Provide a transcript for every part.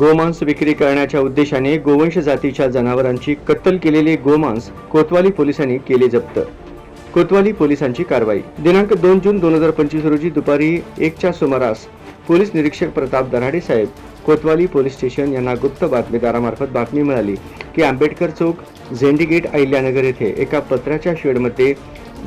गोमांस विक्री करण्याच्या उद्देशाने गोवंश जातीच्या जनावरांची कत्तल केलेले गोमांस कोतवाली पोलिसांनी केले जप्त. कोतवाली पोलिसांची कारवाई. दिनांक दोन जून दोन हजार पंचवीस रोजी दुपारी एकच्या सुमारास पोलीस निरीक्षक प्रताप दराडे साहेब कोतवाली पोलीस स्टेशन यांना गुप्त बातमीदारामार्फत बातमी मिळाली की आंबेडकर चौक झेंडीगेट अहिल्यानगर येथे एका पत्र्याच्या शेडमध्ये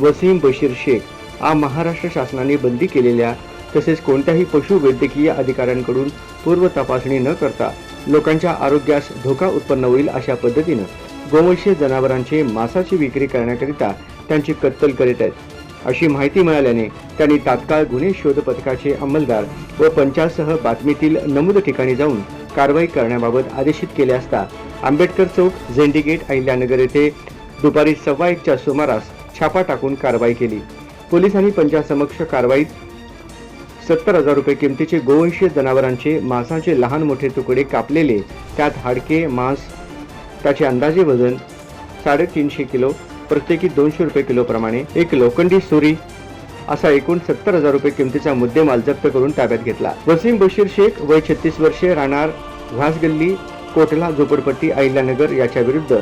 वसीम बशीर शेख हा महाराष्ट्र शासनाने बंदी केलेल्या तसेच कोणत्याही पशु वैद्यकीय अधिकाऱ्यांकडून पूर्व तपासणी न करता लोकांच्या आरोग्यास धोका उत्पन्न होईल अशा पद्धतीनं गोवंशीय जनावरांचे मांसाची विक्री करण्याकरिता त्यांची कत्तल करीत आहेत. अशी माहिती मिळाल्याने त्यांनी तात्काळ गुन्हे शोध पथकाचे अंमलदार व पंचासह बातमीतील नमूद ठिकाणी जाऊन कारवाई करण्याबाबत आदेशित केले असता आंबेडकर चौक झेंडीगेट अहिल्यानगर येथे दुपारी सव्वा एकच्या सुमारास छापा टाकून कारवाई केली. पोलिसांनी पंचासमक्ष कारवाईत सत्तर हजार रुपये किमतीचे गोवंशीय जनावरांचे मांसाचे लहान मोठे तुकडे कापलेले त्यात हाडके मांस त्याचे अंदाजे वजन साडेतीनशे किलो प्रत्येकी दोनशे रुपये किलोप्रमाणे एक लोखंडी सुरी असा एकूण सत्तर हजार रुपये किमतीचा मुद्देमाल जप्त करून ताब्यात घेतला. वसीम बशीर शेख वय छत्तीस वर्षे राहणार घासगल्ली कोटला झोपडपट्टी अहिल्यानगर याच्या विरुद्ध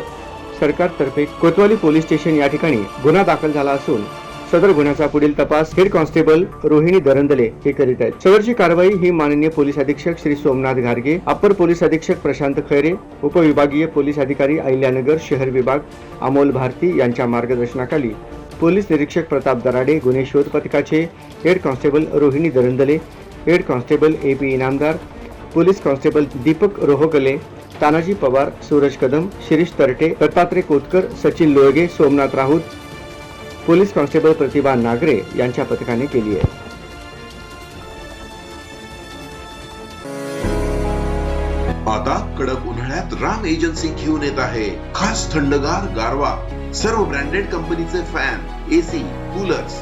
सरकारतर्फे कोतवाली पोलीस स्टेशन या ठिकाणी गुन्हा दाखल झाला असून सदर गुन्ह्याचा पुढील तपास हेड कॉन्स्टेबल रोहिणी दरंदले हे करीत आहेत. सदरची कारवाई ही माननीय पोलीस अधीक्षक श्री सोमनाथ घारगे अप्पर पोलीस अधीक्षक प्रशांत खैरे उपविभागीय पोलीस अधिकारी अहिल्यानगर शहर विभाग अमोल भारती यांच्या मार्गदर्शनाखाली पोलीस निरीक्षक प्रताप दराडे गुन्हे शोध पथकाचे head constable Rohini Darandale head constable A P Inamdar police constable Deepak Rohakale Tanaji Pawar Suraj Kadam Shirish Tarate Dattatray Kotkar Sachin Lolge Somnath Raut police constable Pratibha Nagare यांच्या पथकाने केली आहे. आता कडक उन्हाळ्यात राम एजन्सी घेऊन येत आहे. खास थंडगार गारवा. सर्व ब्रँडेड कंपनीचे फॅन एसी कूलर्स